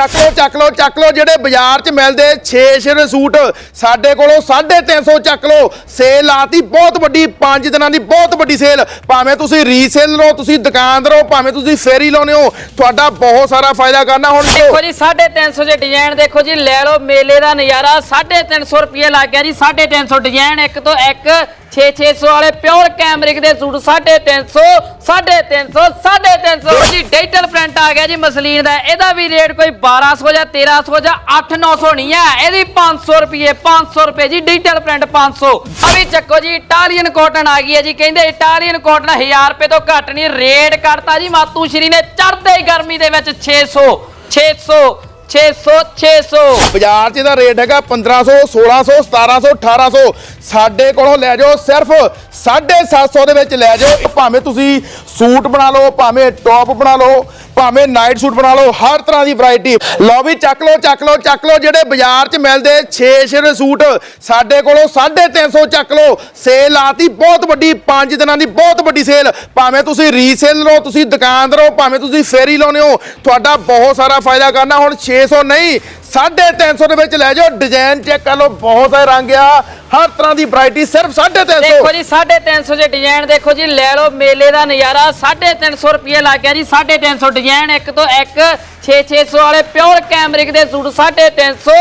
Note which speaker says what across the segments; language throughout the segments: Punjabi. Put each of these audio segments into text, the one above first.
Speaker 1: ਚੱਕ ਲਓ ਚੱਕ ਲਓ ਚੱਕ ਲਓ, ਜਿਹੜੇ ਬਾਜ਼ਾਰ 'ਚ ਮਿਲਦੇ 6-6 ਦੇ ਸੂਟ ਸਾਡੇ ਕੋਲੋਂ 350 ਚੱਕ ਲਓ। ਸੇਲ ਲਾਤੀ, ਬਹੁਤ ਵੱਡੀ 5 ਦਿਨਾਂ ਦੀ ਬਹੁਤ ਵੱਡੀ ਸੇਲ। ਭਾਵੇਂ ਤੁਸੀਂ ਰੀਸੇਲ ਲਓ, ਤੁਸੀਂ ਦੁਕਾਨਦਾਰ ਹੋ ਭਾਵੇਂ ਤੁਸੀਂ ਫੇਰੀ ਲਾਉਨੇ ਹੋ, ਤੁਹਾਡਾ ਬਹੁਤ ਸਾਰਾ ਫਾਇਦਾ ਕਰਨਾ ਹੁਣ
Speaker 2: ਦੇਖੋ। ਜੀ 350 ਦੇ ਡਿਜ਼ਾਈਨ ਦੇਖੋ ਜੀ, ਲੈ ਲਓ, ਮੇਲੇ ਦਾ ਨਜ਼ਾਰਾ 350 ਰੁਪਏ ਲੱਗ ਗਿਆ ਜੀ 350 ਡਿਜ਼ਾਈਨ ਇੱਕ ਤੋਂ ਇੱਕ 6-600 ਵਾਲੇ ਪਿਓਰ ਕੈਮਰਿਕ ਦੇ ਸੂਟ 350 350 350 ਜੀ, ਡਿਜੀਟਲ ਪ੍ਰਿੰਟ ਆ ਗਿਆ ਜੀ ਮਸਲੀਨ ਦਾ। ਇਹਦਾ ਵੀ ਰੇਟ ਕੋਈ 1200 ਜਾਂ 1300 ਜਾਂ 8-900 ਨਹੀਂ ਹੈ। ਇਹਦੀ 500 ਰੁਪਏ 500 ਰੁਪਏ ਜੀ, ਡਿਜੀਟਲ ਪ੍ਰਿੰਟ 500 ਆ ਵੀ ਚੱਕੋ ਜੀ, ਇਟਾਲੀਅਨ ਕਾਟਨ ਆ ਗਈ ਹੈ ਜੀ। ਕਹਿੰਦੇ ਇਟਾਲੀਅਨ ਕਾਟਨ 1000 ਰੁਪਏ ਤੋਂ ਘੱਟ ਨਹੀਂ, ਰੇਟ ਕਰਤਾ ਜੀ। ਮਾਤੂ ਸ਼੍ਰੀ ਨੇ ਚੜ੍ਹਦੇ ਗਰਮੀ ਦੇ ਵਿੱਚ 600 600 600 600
Speaker 1: ਬਾਜ਼ਾਰ 'ਚ ਇਹਦਾ ਰੇਟ ਹੈਗਾ 1500 1600 1700 1800 ਸਾਡੇ ਕੋਲੋਂ ਲੈ ਜਾਓ, ਸਿਰਫ 750 ਦੇ ਵਿੱਚ ਲੈ ਜਾਓ। ਭਾਵੇਂ ਤੁਸੀਂ ਸੂਟ ਬਣਾ ਲਓ, ਭਾਵੇਂ ਟੌਪ ਬਣਾ ਲਓ। ਭਾਵੇਂ ਨਾਈਟ ਸੂਟ ਬਣਾ ਲਓ, ਹਰ ਤਰ੍ਹਾਂ ਦੀ ਵੈਰਾਈਟੀ ਲਓ ਵੀ, ਚੱਕ ਲਓ ਚੱਕ ਲਓ ਚੱਕ ਲਓ, ਜਿਹੜੇ ਬਾਜ਼ਾਰ 'ਚ ਮਿਲਦੇ 6-6 ਦੇ ਸੂਟ, ਸਾਡੇ ਕੋਲੋਂ 350 ਚੱਕ ਲਓ। ਸੇਲ ਲਾਤੀ ਬਹੁਤ ਵੱਡੀ 5 ਦਿਨਾਂ ਦੀ ਬਹੁਤ ਵੱਡੀ ਸੇਲ ਭਾਵੇਂ ਤੁਸੀਂ ਰੀਸੇਲ ਲਓ, ਤੁਸੀਂ ਦੁਕਾਨਦਾਰ ਹੋ ਭਾਵੇਂ ਤੁਸੀਂ ਫੇਰੀ ਲਾਉਨੇ ਹੋ, ਤੁਹਾਡਾ ਬਹੁਤ ਸਾਰਾ ਫਾਇਦਾ ਕਰਨਾ। ਹੁਣ 600 ਨਹੀਂ 350 ਦੇ ਵਿੱਚ ਲੈ ਜਾਓ ਡਿਜ਼ਾਈਨ ਚੈੱਕ ਕਰ ਲਓ, ਬਹੁਤ ਸਾਰੇ ਰੰਗ ਆ। ਹਰ ਤਰ੍ਹਾਂ ਦੀ ਵੈਰਾਈਟੀ ਸਿਰਫ 350
Speaker 2: ਦੇਖੋ ਜੀ 350 ਦੇ ਡਿਜ਼ਾਈਨ ਦੇਖੋ ਜੀ ਲੈ ਲਓ ਮੇਲੇ ਦਾ ਨਜ਼ਾਰਾ 350 ਰੁਪਏ ਲੱਗ ਗਿਆ ਜੀ 350 ਡਿਜ਼ਾਈਨ ਇੱਕ ਤੋਂ ਇੱਕ 6-600 ਵਾਲੇ ਪਿਓਰ ਕੈਮਰਿਕ ਦੇ ਸੂਟ 350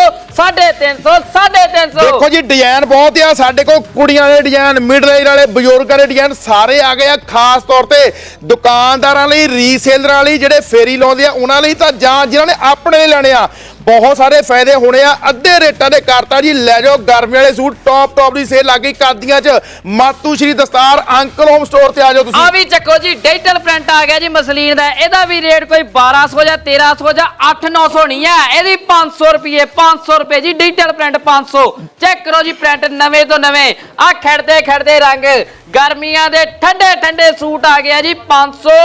Speaker 2: 350 350
Speaker 1: ਦੇਖੋ ਜੀ ਡਿਜ਼ਾਈਨ ਬਹੁਤ ਆ ਸਾਡੇ ਕੋਲ ਕੁੜੀਆਂ ਦੇ ਡਿਜ਼ਾਈਨ ਮਿਡ ਰੇਂਜ ਵਾਲੇ ਬਜ਼ੁਰਗਾਂ ਦੇ ਡਿਜ਼ਾਈਨ ਸਾਰੇ ਆ ਗਏ ਆ ਖਾਸ ਤੌਰ ਤੇ ਦੁਕਾਨਦਾਰਾਂ ਲਈ ਰੀਸੇਲਰਾਂ ਲਈ ਜਿਹੜੇ ਫੇਰੀ ਲਾਉਂਦੇ ਆ ਉਹਨਾਂ ਲਈ ਤਾਂ ਜਾਂ ਜਿਨ੍ਹਾਂ ਨੇ ਆਪਣੇ ਲੈਣੇ ਆ ਬਹੁਤ ਸਾਰੇ ਫਾਇਦੇ ਹੋਣੇ ਆ। ਅੱਧੇ ਰੇਟਾਂ ਦੇ ਕਰਤਾ ਜੀ, ਲੈ ਜਾਓ, ਗਰਮੀ ਵਾਲੇ ਸੂਟ, ਟੌਪ ਟੌਪ ਦੀ ਸੇਲ ਲੱਗ ਗਈ ਕਾਦੀਆਂ 'ਚ। ਮਾਤੂ ਸ਼੍ਰੀ ਦਸਤਾਰ, ਅੰਕਲ ਹੋਮ ਸਟੋਰ ਤੇ ਆ ਜਾਓ ਤੁਸੀਂ।
Speaker 2: ਆ ਵੀ ਚੱਕੋ ਜੀ ਡਿਜੀਟਲ ਪ੍ਰਿੰਟ ਆ ਗਿਆ ਜੀ ਮਸਲੀਨ ਦਾ। ਇਹਦਾ ਵੀ ਰੇਟ ਕੋਈ 1200 ਜਾਂ 1300 ਜਾਂ 8-900 ਨਹੀਂ ਹੈ। ਇਹਦੀ 500 ਰੁਪਏ 500 ਰੁਪਏ ਜੀ ਡਿਜੀਟਲ ਪ੍ਰਿੰਟ 500 ਚੈੱਕ ਕਰੋ ਜੀ ਪ੍ਰਿੰਟ ਨਵੇਂ ਤੋਂ ਨਵੇਂ। ਆ ਖੜਦੇ ਖੜਦੇ ਰੰਗ। ਗਰਮੀਆਂ ਦੇ ਠੰਡੇ ਠੰਡੇ ਸੂਟ ਆ ਗਿਆ ਜੀ 500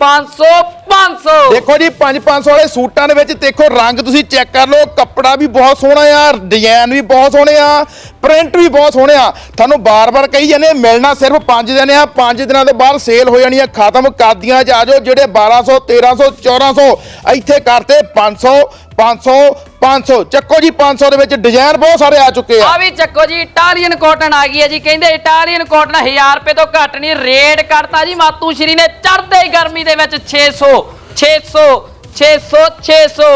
Speaker 2: 500 500
Speaker 1: ਦੇਖੋ ਜੀ 5-500 ਵਾਲੇ ਸੂਟਾਂ ਦੇ ਵਿੱਚ ਦੇਖੋ, ਰੰਗ ਤੁਸੀਂ ਚੈੱਕ ਕਰ ਲਓ, ਕੱਪੜਾ ਵੀ ਬਹੁਤ ਸੋਹਣਾ ਆ ਡਿਜ਼ਾਈਨ ਵੀ ਬਹੁਤ ਸੋਹਣੇ ਆ ਪ੍ਰਿੰਟ ਵੀ ਬਹੁਤ ਸੋਹਣੇ ਆ। ਤੁਹਾਨੂੰ ਬਾਰ-ਬਾਰ ਕਹੀ ਜਾਂਦੇ ਮਿਲਣਾ ਸਿਰਫ 5 ਦਿਨ ਆ 5 ਦਿਨਾਂ ਦੇ ਬਾਅਦ ਸੇਲ ਹੋ ਜਾਣੀ ਆ, ਖਤਮ ਕਾਦੀਆਂ 'ਚ ਆ ਜਾਓ ਜਿਹੜੇ 1200 1300 1400 ਇੱਥੇ ਕਰਤੇ 500 500 500 ਚੱਕੋ ਜੀ 500 ਦੇ ਵਿੱਚ ਡਿਜ਼ਾਈਨ ਬਹੁਤ ਸਾਰੇ ਆ ਚੁੱਕੇ ਆ।
Speaker 2: ਆ ਵੀ ਚੱਕੋ ਜੀ ਇਟਾਲੀਅਨ ਕਾਟਨ ਆ ਗਈ ਹੈ ਜੀ। ਕਹਿੰਦੇ ਇਟਾਲੀਅਨ ਕਾਟਨ 1000 ਰੁਪਏ ਤੋਂ ਘੱਟ ਨਹੀਂ, ਰੇਟ ਕਰਤਾ ਜੀ। ਮਾਤੂ ਸ਼੍ਰੀ ਨੇ ਚੜਦੇ ਗਰਮੀ ਦੇ ਵਿੱਚ 600 600 600 600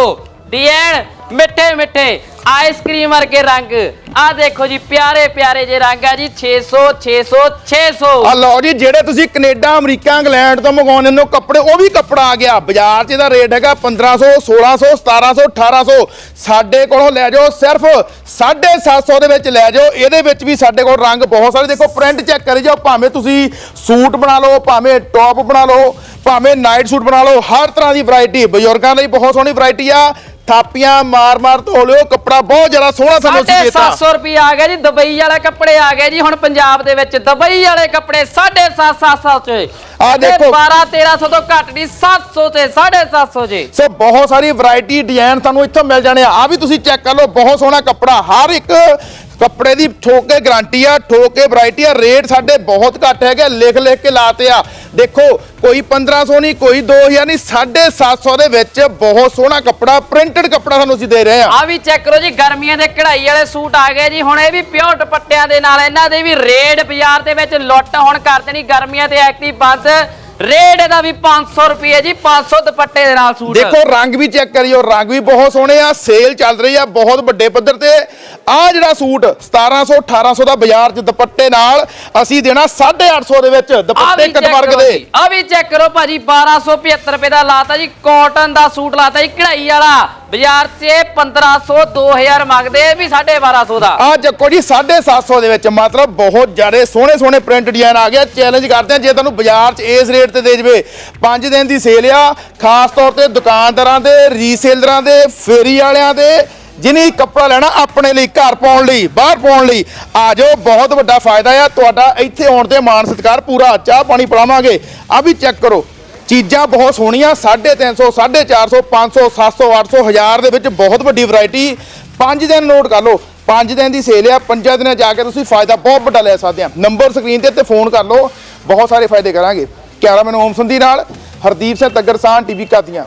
Speaker 2: ਡਿਜ਼ਾਈਨ ਮਿੱਠੇ ਮਿੱਠੇ ਆਈਸਕ੍ਰੀਮ ਵਰਗੇ ਰੰਗ। ਆ ਦੇਖੋ ਜੀ, ਪਿਆਰੇ ਪਿਆਰੇ ਜੇ ਰੰਗ ਆ ਜੀ 600 600 600
Speaker 1: ਆ ਲਓ ਜੀ, ਜਿਹੜੇ ਤੁਸੀਂ ਕੈਨੇਡਾ, ਅਮਰੀਕਾ, ਇੰਗਲੈਂਡ ਤੋਂ ਮੰਗਾਉਂਦੇ ਹੋ ਕੱਪੜੇ, ਉਹ ਵੀ ਕੱਪੜਾ ਆ ਗਿਆ। ਬਾਜ਼ਾਰ 'ਚ ਇਹਦਾ ਰੇਟ ਹੈਗਾ 1500 1600 1700 1800 ਸਾਡੇ ਕੋਲੋਂ ਲੈ ਜਾਓ, ਸਿਰਫ 750 ਦੇ ਵਿੱਚ ਲੈ ਜਾਓ। ਇਹਦੇ ਵਿੱਚ ਵੀ ਸਾਡੇ ਕੋਲ ਰੰਗ ਬਹੁਤ ਸਾਰੇ। ਦੇਖੋ ਪ੍ਰਿੰਟ ਚੈੱਕ ਕਰੀ ਜਾਓ, ਭਾਵੇਂ ਤੁਸੀਂ ਸੂਟ ਬਣਾ ਲਓ, ਭਾਵੇਂ ਟੌਪ ਬਣਾ ਲਓ, ਭਾਵੇਂ ਨਾਈਟ ਸੂਟ ਬਣਾ ਲਓ, ਹਰ ਤਰ੍ਹਾਂ ਦੀ ਵੈਰਾਈਟੀ ਬਜ਼ੁਰਗਾਂ ਲਈ ਬਹੁਤ ਸੋਹਣੀ ਵੈਰਾਈਟੀ ਆ। ਥਾਪੀਆਂ ਮਾਰ ਮਾਰ ਧੋ ਲਿਓ ਕੱਪੜਾ ਬਹੁਤ ਜ਼ਿਆਦਾ ਸੋਹਣਾ ਸਾਨੂੰ
Speaker 2: ਸਾਢੇ
Speaker 1: ਦਿੱਤਾ
Speaker 2: 700 ਰੁਪਏ ਆ ਗਿਆ ਜੀ ਦੁਬਈ ਵਾਲੇ ਕੱਪੜੇ ਆ ਗਏ ਜੀ ਹੁਣ ਪੰਜਾਬ ਦੇ ਵਿੱਚ ਦੁਬਈ ਵਾਲੇ ਕੱਪੜੇ 750 ਚ।
Speaker 1: ਆਹ ਦੇਖੋ।
Speaker 2: 12 1300 ਤੋਂ ਘੱਟ ਨਹੀਂ 700 ਤੇ 750 ਜੀ।
Speaker 1: ਸੋ ਬਹੁਤ ਸਾਰੀ ਵੈਰਾਈਟੀ ਡਿਜ਼ਾਈਨ ਤੁਹਾਨੂੰ ਇੱਥੋਂ ਮਿਲ ਜਾਣੇ ਆ। ਆ ਵੀ ਤੁਸੀਂ ਚੈੱਕ ਕਰ ਲਓ ਬਹੁਤ ਸੋਹਣਾ ਕੱਪੜਾ ਹਰ ਇੱਕ ਕੱਪੜੇ ਦੀ ਠੋਕ ਕੇ ਗਾਰੰਟੀ ਆ, ਠੋਕ ਕੇ ਵੈਰਾਈਟੀ ਆ ਰੇਟ ਸਾਡੇ ਬਹੁਤ ਘੱਟ ਹੈਗੇ ਲਿਖ ਲਿਖ ਕੇ ਲਾਤੇ ਆ। ਦੇਖੋ, ਕੋਈ 1500 ਨਹੀਂ, ਕੋਈ 2000 ਨਹੀਂ 750 ਦੇ ਵਿੱਚ ਬਹੁਤ ਸੋਹਣਾ ਕੱਪੜਾ ਪ੍ਰਿੰਟਡ ਕੱਪੜਾ ਸਾਨੂੰ ਅਸੀਂ ਦੇ ਰਹੇ ਆ।
Speaker 2: ਆ ਵੀ ਚੈੱਕ ਕਰੋ ਜੀ, ਗਰਮੀਆਂ ਦੇ ਕਢਾਈ ਵਾਲੇ ਸੂਟ ਆ ਗਏ ਜੀ। ਹੁਣ ਇਹ ਵੀ ਪਿਓਰ ਦੁਪੱਟਿਆਂ ਦੇ ਨਾਲ, ਇਹਨਾਂ ਦੇ ਵੀ ਰੇਟ ਬਾਜ਼ਾਰ ਦੇ ਵਿੱਚ ਲੁੱਟ ਹੁਣ ਕਰ ਦੇਣੀ ਗਰਮੀਆਂ ਤੇ ਐਕਟਿਵ ਬੰਦ ਰੇਟ ਇਹਦਾ ਵੀ 500 ਰੁਪਏ ਜੀ 500 ਦੁਪੱਟੇ ਦੇ ਨਾਲ ਸੂਟ।
Speaker 1: ਦੇਖੋ ਰੰਗ ਵੀ ਚੈੱਕ ਕਰਿਓ ਰੰਗ ਵੀ ਬਹੁਤ ਸੋਹਣੇ ਆ ਸੇਲ ਚੱਲ ਰਹੀ ਆ ਬਹੁਤ ਵੱਡੇ ਪੱਧਰ ਤੇ। ਆ ਜਿਹੜਾ ਸੂਟ 1700 1800 ਦਾ ਬਾਜ਼ਾਰ 'ਚ ਦੁਪੱਟੇ ਨਾਲ ਅਸੀਂ ਦੇਣਾ 850 ਦੇ ਵਿੱਚ ਦੁਪੱਟੇ
Speaker 2: ਵੀ
Speaker 1: ਕਟ
Speaker 2: check
Speaker 1: ਵਰਗ
Speaker 2: ਕਰੋ
Speaker 1: ਦੇ।
Speaker 2: ਆ ਵੀ ਚੈੱਕ ਕਰੋ ਭਾਜੀ 1275 ਰੁਪਏ ਦਾ ਲਾਤਾ ਜੀ ਕਾਟਨ ਦਾ ਸੂਟ ਲਾਤਾ ਜੀ ਕਢਾਈ ਵਾਲਾ। ਬਾਜ਼ਾਰ 'ਚ ਇਹ 1500 2000 ਮੰਗਦੇ ਇਹ ਵੀ 1250 ਦਾ।
Speaker 1: ਆ ਚੱਕੋ ਜੀ 750 ਦੇ ਵਿੱਚ ਮਤਲਬ ਬਹੁਤ ਜ਼ਿਆਦਾ ਸੋਹਣੇ ਸੋਹਣੇ ਪ੍ਰਿੰਟ ਡਿਜ਼ਾਈਨ ਆ ਗਿਆ ਚੈਲੰਜ ਕਰਦੇ ਆ, ਜੇ ਤੁਹਾਨੂੰ ਬਾਜ਼ਾਰ 'ਚ ਇਸ ਰੇਟ ਤੇ ਦੇ ਜਵੇ 5 ਦਿਨ ਦੀ ਸੇਲ ਆ, ਖਾਸ ਤੌਰ ਤੇ ਦੁਕਾਨਦਾਰਾਂ ਦੇ ਰੀਸੇਲਰਾਂ ਦੇ, ਫੇਰੀ ਵਾਲਿਆਂ ਦੇ, ਜਿਨੇ ਕੱਪੜਾ ਲੈਣਾ ਆਪਣੇ ਲਈ, ਘਰ ਪਾਉਣ ਲਈ, ਬਾਹਰ ਪਾਉਣ ਲਈ, ਆ ਜਾਓ, ਬਹੁਤ ਵੱਡਾ ਫਾਇਦਾ ਆ। ਤੁਹਾਡਾ ਇੱਥੇ ਆਉਣ ਤੇ ਮਾਣ ਸਤਿਕਾਰ, ਪੂਰਾ ਚਾਹ ਪਾਣੀ ਪਿਲਾਵਾਂਗੇ। ਆ ਵੀ ਚੈੱਕ ਕਰੋ। ਚੀਜ਼ਾਂ ਬਹੁਤ ਸੋਹਣੀਆਂ 350 450 500 700 800 1000 ਦੇ ਵਿੱਚ ਬਹੁਤ ਵੱਡੀ ਵੈਰਾਈਟੀ 5 ਦਿਨ ਨੋਟ ਕਰ ਲਓ 5 ਦਿਨ ਦੀ ਸੇਲ ਆ 5 ਦਿਨਾਂ ਜਾ ਕੇ ਤੁਸੀਂ ਫਾਇਦਾ ਬਹੁਤ ਵੱਡਾ ਲੈ ਸਕਦੇ ਆ। ਨੰਬਰ ਸਕਰੀਨ ਤੇ ਤੇ ਫੋਨ ਕਰ ਲਓ, ਬਹੁਤ ਸਾਰੇ ਫਾਇਦੇ ਕਰਾਂਗੇ। ਕੈਮਰਾਮੈਨ ਓਮ ਸੰਧੀ ਨਾਲ, ਹਰਦੀਪ ਸਿੰਘ ਤੱਗਰਸਾਨ ਟੀਵੀ ਕਾਦੀਆਂ